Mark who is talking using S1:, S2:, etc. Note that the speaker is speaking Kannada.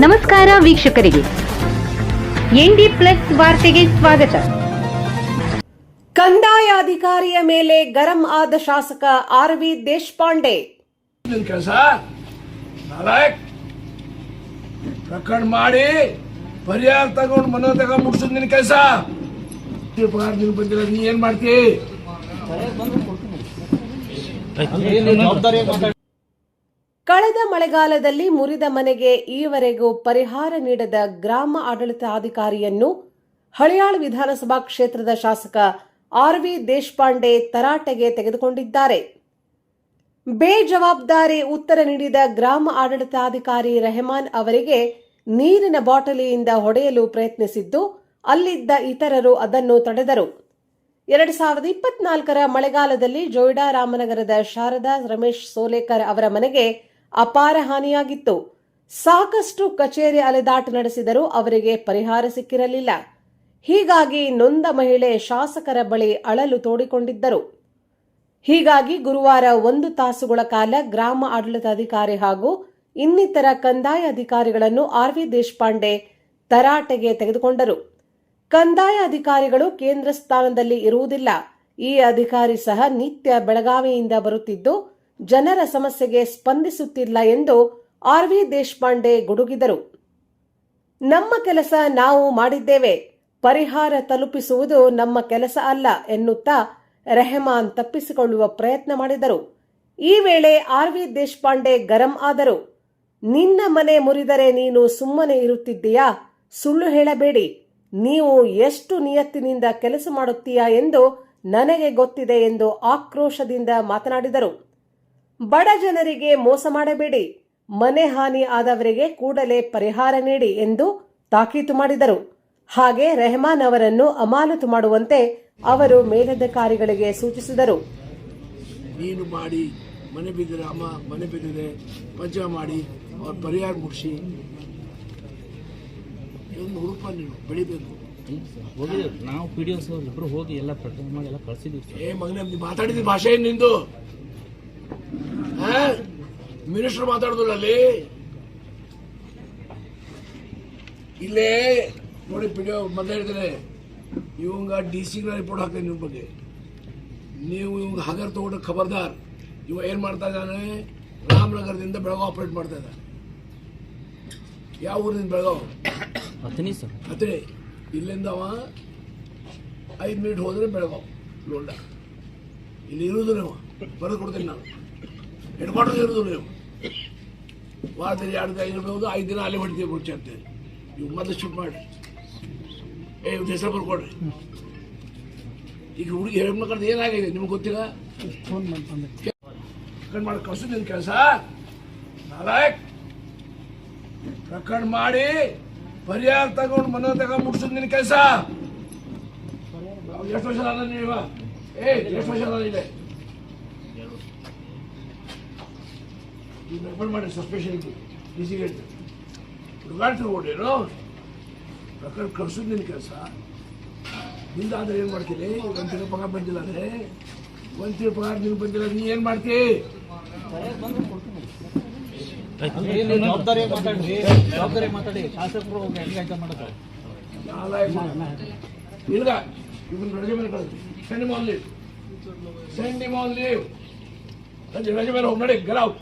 S1: ನಮಸ್ಕಾರ ವೀಕ್ಷಕರಿಗೆ. ಎನ್ಡಿ ಪ್ಲಸ್ ವಾರ್ತೆಗೆ ಸ್ವಾಗತ.
S2: ಕಂದಾಯ ಅಧಿಕಾರಿಯ ಮೇಲೆ ಗರಂ ಆದ ಶಾಸಕ ಆರ್ ವಿ ದೇಶಪಾಂಡೆ.
S3: ನಿನ್ ಕೆಲಸ? ಪ್ರಕರಣ ಮಾಡಿ ಪರಿಹಾರ ತಗೊಂಡು ಮನೋ ತಗೊಂಡು ಮುಗಿಸೋದು ನಿನ್ ಕೆಲಸ. ಪಗಾರ ನಿನ್ ಬಂದಿಲ್ಲ ನೀ ಏನ್ ಮಾಡ್ತಿ?
S2: ಕಳೆದ ಮಳೆಗಾಲದಲ್ಲಿ ಮುರಿದ ಮನೆಗೆ ಈವರೆಗೂ ಪರಿಹಾರ ನೀಡದ ಗ್ರಾಮ ಆಡಳಿತಾಧಿಕಾರಿಯನ್ನು ಹಳಿಯಾಳ ವಿಧಾನಸಭಾ ಕ್ಷೇತ್ರದ ಶಾಸಕ ಆರ್ ವಿ ದೇಶಪಾಂಡೆ ತರಾಟೆಗೆ ತೆಗೆದುಕೊಂಡಿದ್ದಾರೆ. ಬೇಜವಾಬ್ದಾರಿ ಉತ್ತರ ನೀಡಿದ ಗ್ರಾಮ ಆಡಳಿತಾಧಿಕಾರಿ ರೆಹಮಾನ್ ಅವರಿಗೆ ನೀರಿನ ಬಾಟಲಿಯಿಂದ ಹೊಡೆಯಲು ಪ್ರಯತ್ನಿಸಿದ್ದು, ಅಲ್ಲಿದ್ದ ಇತರರು ಅದನ್ನು ತಡೆದರು. ಎರಡು ಸಾವಿರದ ಇಪ್ಪತ್ನಾಲ್ಕರ ಮಳೆಗಾಲದಲ್ಲಿ ಜೋಯಿಡಾ ರಾಮನಗರದ ಶಾರದಾ ರಮೇಶ್ ಸೋಲೇಕರ್ ಅವರ ಮನೆಗೆ ಅಪಾರ ಹಾನಿಯಾಗಿತ್ತು. ಸಾಕಷ್ಟು ಕಚೇರಿ ಅಲೆದಾಟ ನಡೆಸಿದರೂ ಅವರಿಗೆ ಪರಿಹಾರ ಸಿಕ್ಕಿರಲಿಲ್ಲ. ಹೀಗಾಗಿ ನೊಂದ ಮಹಿಳೆ ಶಾಸಕರ ಬಳಿ ಅಳಲು ತೋಡಿಕೊಂಡಿದ್ದರು. ಹೀಗಾಗಿ ಗುರುವಾರ ಒಂದು ತಾಸುಗಳ ಕಾಲ ಗ್ರಾಮ ಆಡಳಿತಾಧಿಕಾರಿ ಹಾಗೂ ಇನ್ನಿತರ ಕಂದಾಯ ಅಧಿಕಾರಿಗಳನ್ನು ಆರ್ ವಿ ದೇಶಪಾಂಡೆ ತರಾಟೆಗೆ ತೆಗೆದುಕೊಂಡರು. ಕಂದಾಯ ಅಧಿಕಾರಿಗಳು ಕೇಂದ್ರ ಸ್ಥಾನದಲ್ಲಿ ಇರುವುದಿಲ್ಲ. ಈ ಅಧಿಕಾರಿ ಸಹ ನಿತ್ಯ ಬೆಳಗಾವಿಯಿಂದ ಬರುತ್ತಿದ್ದು ಜನರ ಸಮಸ್ಯೆಗೆ ಸ್ಪಂದಿಸುತ್ತಿಲ್ಲ ಎಂದು ಆರ್ ವಿ ದೇಶಪಾಂಡೆ ಗುಡುಗಿದರು. ನಮ್ಮ ಕೆಲಸ ನಾವು ಮಾಡಿದ್ದೇವೆ. ಪರಿಹಾರ ತಲುಪಿಸುವುದು ನಮ್ಮ ಕೆಲಸ ಅಲ್ಲ ಎನ್ನುತ್ತಾ ರೆಹಮಾನ್ ತಪ್ಪಿಸಿಕೊಳ್ಳುವ ಪ್ರಯತ್ನ ಮಾಡಿದರು. ಈ ವೇಳೆ ಆರ್ ವಿ ದೇಶಪಾಂಡೆ ಗರಂ ಆದರು. ನಿನ್ನ ಮನೆ ಮುರಿದರೆ ನೀನು ಸುಮ್ಮನೆ ಇರುತ್ತಿದ್ದೀಯಾ? ಸುಳ್ಳು ಹೇಳಬೇಡಿ. ನೀವು ಎಷ್ಟು ನಿಯತ್ತಿನಿಂದ ಕೆಲಸ ಮಾಡುತ್ತೀಯಾ ಎಂದು ನನಗೆ ಗೊತ್ತಿದೆ ಎಂದು ಆಕ್ರೋಶದಿಂದ ಮಾತನಾಡಿದರು. ಬಡ ಜನರಿಗೆ ಮೋಸ ಮಾಡಬೇಡಿ. ಮನೆ ಹಾನಿ ಆದವರಿಗೆ ಕೂಡಲೇ ಪರಿಹಾರ ನೀಡಿ ಎಂದು ತಾಕೀತು ಮಾಡಿದರು. ಹಾಗೆ ರೆಹಮಾನ್ ಅವರನ್ನು ಅಮಾನತು ಮಾಡುವಂತೆ ಅವರು ಮೇಲಧಿಕಾರಿಗಳಿಗೆ ಸೂಚಿಸಿದರು.
S3: ನೀನು ಮಾಡಿ ಮನೆ ಬಿದ್ದರೆ ಅಮ್ಮ ಮನೆ ಬಿದ್ದರೆ ಪಂಚ ಮಾಡಿ ಅವ್ರ ಪರಿಹಾರ ಮುಗಿಸಿ. ಒಂದು ಹುಡುಪ ನೀನು ಬೆಳಿಬೇಕು.
S4: ಹೋಗಿದ್ದೀವಿ ನಾವು ಪಿ ಡಿ ಒ ಇಬ್ರು ಹೋಗಿ ಎಲ್ಲ ಪ್ರಕರಣ ಮಾಡಿ ಎಲ್ಲ
S3: ಏ ಮಗನೇ ನೀ ಮಾತಾಡಿದ ಭಾಷೆ ನಿಂದು? ಮಿನಿಸ್ಟರ್ ಮಾತಾಡುದಿಲ್ಲ ಅಲ್ಲಿ ಇಲ್ಲೇ ನೋಡಿ ಪಿಡಿಯೋ ಮೊದಲೇ ಹೇಳ್ತೇನೆ ಇವಂಗ ಡಿ ಸಿಗಳ ರಿಪೋರ್ಟ್ ಹಾಕ್ತೇನೆ ನಿಮ್ಮ ಬಗ್ಗೆ. ನೀವು ಇವಾಗ ಹಗರ್ ತಗೊಂಡು ಖಬರ್ದಾರ್. ಇವ ಏನು ಮಾಡ್ತಾ ಇದ್ದಾನೆ? ರಾಮನಗರದಿಂದ ಬೆಳಗಾವ್ ಆಪರೇಟ್ ಮಾಡ್ತಾ ಇದ್ದಾನೆ. ಯಾವ ಊರಿನಿಂದ ಬೆಳಗಾವ್?
S4: ಹತ್ತನೇ ಸರ್.
S3: ಇಲ್ಲಿಂದ ಅವ ಐದು ಮಿನಿಟ್ ಹೋದ್ರೆ ಬೆಳಗಾವ್ ಲೋಂಡ. ಇಲ್ಲಿ ಇರುವುದು ಅವ ಬರೆದು ಕೊಡ್ತೀನಿ ನಾನು. ಹೆಡ್ ಮಾಡೋದು ಇರೋದು ನೀವು. ವಾರದಲ್ಲಿ ಎರಡು ದಿನ ಇರ್ಬೋದು ಐದು ದಿನ ಅಲ್ಲಿ ಹೊಡಿತೀವಿ ಮುಂಚೆ ಅಂತೇಳಿ ನೀವು ಮೊದಲು ಶುಟ್ ಮಾಡಿ. ಏ ಹೆಸರು ಬರ್ಕೊಡ್ರಿ. ಈಗ ಹುಡುಗಿ ಹೆಣ್ಮಕ್ಳದ್ದು ಏನಾಗಿದೆ ನಿಮ್ಗೆ ಗೊತ್ತಿಲ್ಲ? ಫೋನ್ ಪ್ರಕರಣ ಮಾಡಿ ಕಳ್ಸು ನಿನ್ನ ಕೆಲಸ. ನಾಲ್ಕ ಪ್ರಕರಣ ಮಾಡಿ ಪರಿಹಾರ ತಗೊಂಡು ಮನೆ ತಗೊಂಡು ಮುಗಿಸೋದು ನಿನ್ನ ಕೆಲಸ. ಎಷ್ಟು ವರ್ಷ ಅದ ನೀವ? ಏ ಎಷ್ಟು ವರ್ಷ ಅದ ಇದೆ ಈಗ ರೆಫರ್ ಮಾಡಿ ಸಸ್ಪೆಷನ್ ಡಿ ಸಿ ಹೇಳ್ತೀನಿ ಹುಡುಗಾಟ ತಿಳ್ಕೊಂಡೇನು ಪ್ರಕರಣ ಕಳ್ಸೋದು ನಿನ್ನ ಕೆಲಸ. ನಿಂದ ಆದ್ರೆ ಏನು ಮಾಡ್ತೀನಿ? ಒಂದು ತಿಂಗಳು ಪಗಾರ ಬಂದಿಲ್ಲ ಅಂದರೆ ಒಂದು ತಿಂಗಳು ಪಗಾರ ನಿನ್ಗೆ ಬಂದಿಲ್ಲ ನೀ ಏನು ಮಾಡ್ತಿ?
S4: ಜವಾಬ್ದಾರಿ ಮಾತಾಡಿ ಜವಾಬ್ದಾರಿ ಮಾತಾಡಿ. ಶಾಸಕರು ಹೆಂಗೆ ಆಯ್ತು ಮಾಡೋದು
S3: ಇಲ್ಲ ಇವನ್ ರಜೆ ಮೇಲೆ ಕಳಿಸ್ತೀವಿ ಸೆಂಡ್ ಮಾಲ್ ಲೀವ್ ಸೆಂಡ್ ಲೀವ್ ರಜೆ ರಜೆ ಮೇಲೆ ಹೋಗಿ ನೋಡಿ ಔಟ್